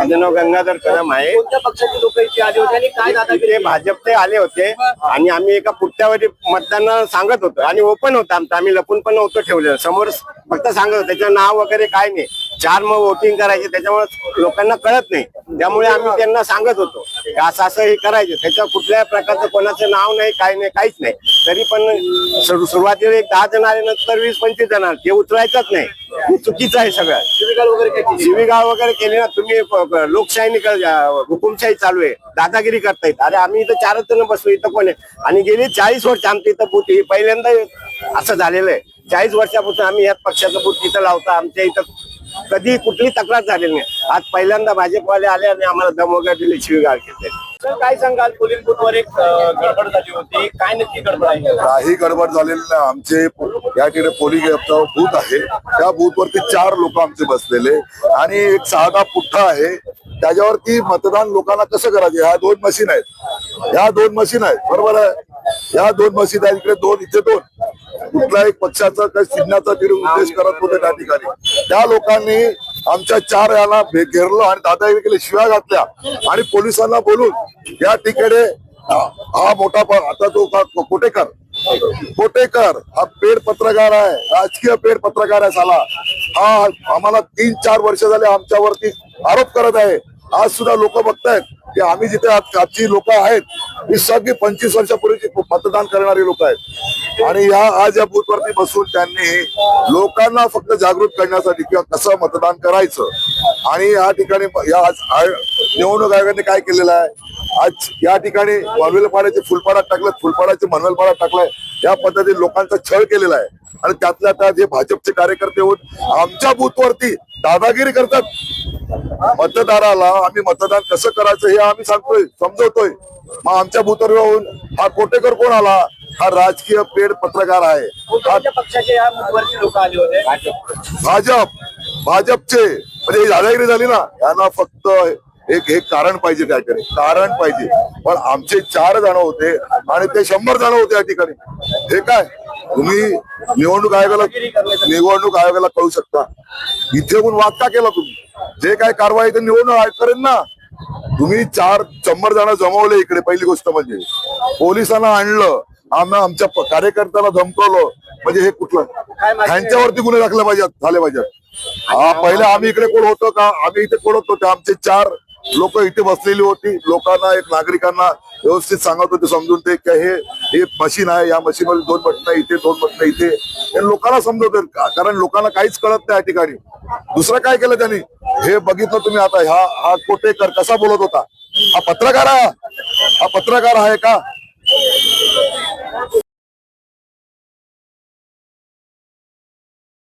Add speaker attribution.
Speaker 1: माझं नाव गंगाधर कदम आहे.
Speaker 2: कोणत्या पक्षाचे लोक इथे आले होते आणि काय दादागिरी
Speaker 1: इथे भाजपचे आले होते आणि आम्ही एका पुट्ट्यावर मतदान सांगत होतो आणि ओपन होतं आमचं. आम्ही लपून पण नव्हतं ठेवलेलं. समोर फक्त सांगत त्याचं नाव वगैरे काय नाही. चार मग वोटिंग करायचे त्याच्यामुळे लोकांना कळत नाही. त्यामुळे आम्ही त्यांना सांगत होतो असं असं हे करायचं. त्याच्या कुठल्याही प्रकारचं कोणाचं नाव नाही काय नाही काहीच नाही. तरी पण सुरु- सुरुवातीला एक दहा जण आले नंतर वीस पंचवीस जण आले. ते उतरायचंच नाही. चुकीचं आहे सगळं.
Speaker 2: शिवीगाळ वगैरे केली
Speaker 1: शिवीगाळ वगैरे केली ना तुम्ही लोकशाही निकल हुकुमशाही चालू आहे. दादागिरी करतायत. अरे आम्ही इथं चारच जण बसलो इथं कोण आहे? आणि गेली चाळीस वर्ष आमच्या इथं ही पहिल्यांदा असं झालेलं आहे. चाळीस वर्षापासून आम्ही याच पक्षाचं बूथ इथं लावता. आमच्या इथं कधी कुठली तक्रार झालेली नाही. आज पहिल्यांदा भाजपवाले आले आणि आम्हाला दम वगैरे दिली शिवीगाळ केली.
Speaker 2: सर काय सांगाल? पोलिंग बूथवर एक गडबड झाली होती. काय नक्की गडबड आहे?
Speaker 3: काही गडबड झालेली नाही. आमचे या ठिकाणी पोलिंग बूथ आहे. त्या बूथ वरती चार लोक आमचे बसलेले. आणि एक साधा पुठ्ठा आहे. त्याच्यावरती मतदान लोकांना कसं करायचे? ह्या दोन मशीन आहेत. ह्या दोन मशीन आहेत. बरोबर आहे? ह्या दोन मशीन आहेत. इकडे दोन इथे दोन. कुठल्या एक पक्षाचा काही चिन्हाचा उद्देश करत होते त्या ठिकाणी. त्या लोकांनी आमच्या चार याला घेरलं आणि दादागिरी केली शिव्या घातल्या. आणि पोलिसांना बोलून या ठिकाणी हा मोठा आता तो कोटेकर. कोटेकर हा पेड पत्रकार आहे. राजकीय पेड पत्रकार आहे साला. हा आम्हाला तीन चार वर्ष झाले आमच्यावरती आरोप करत आहे. आज सुद्धा लोक बघतायत. की आम्ही जिथे आज- आजची लोक आहेत ही सगळी पंचवीस वर्षापूर्वीची मतदान करणारी लोक आहेत. आणि या आज या बूथ वरती बसून त्यांनी लोकांना फक्त जागृत करण्यासाठी किंवा कसं मतदान करायचं आणि या ठिकाणी या आज निवडणूक आयोगाने काय केलेलं आहे? आज या ठिकाणी मनवेलपाड्याचे फुलपाडा टाकलं फुलपाडाचे मनवेलपाडा टाकलाय. या पद्धतीने लोकांचा छळ केलेला आहे. आणि त्यातल्या त्यात हे भाजपचे कार्यकर्ते होऊन आमच्या बूथवरती दादागिरी करतात. मतदाराला आम्ही मतदान कसं करायचं हे आम्ही सांगतोय समजवतोय. मग आमच्या येऊन हा कोटेकर कोण आला? हा राजकीय पेड पत्रकार आहे.
Speaker 2: कोणत्या पक्षाचे या बूथवरचे लोक आले होते?
Speaker 3: भाजप. भाजपचे. म्हणजे दादागिरी झाली ना यांना फक्त एक हे कारण पाहिजे त्या ठिकाणी कारण पाहिजे. पण आमचे चार जण होते आणि ते शंभर जण होते या ठिकाणी. हे काय? तुम्ही निवडणूक आयोगाला निवडणूक आयोगाला कळू शकता. इथे येऊन वाद का केला तुम्ही? जे काय कारवाई ते निवडणूक आयोग करेन ना तुम्ही चार शंभर जण जमवले इकडे पहिली गोष्ट म्हणजे. पोलिसांना आणलं आम्ही आमच्या कार्यकर्त्याला धमकवलं म्हणजे हे कुठलं? ह्यांच्यावरती गुन्हे दाखले पाहिजेत झाले पाहिजेत. हा पहिले आम्ही इकडे कोण होतो का? आम्ही इथे कोण होतो? ते आमचे चार लोक इथे बसलेली होती. लोकांना एक नागरिकांना व्यवस्थित सांगत होते समजून ते की हे हे मशीन आहे या मशीनमध्ये दोन बटणं इथे दोन बटणं इथे. हे लोकांना समजवते का- कारण लोकांना काहीच कळत नाही या ठिकाणी. दुसरं काय केलं त्यांनी? हे बघितलं तुम्ही आता हा हा कोटेकर कसा बोलत होता? हा पत्रकार आहे हा पत्रकार आहे का?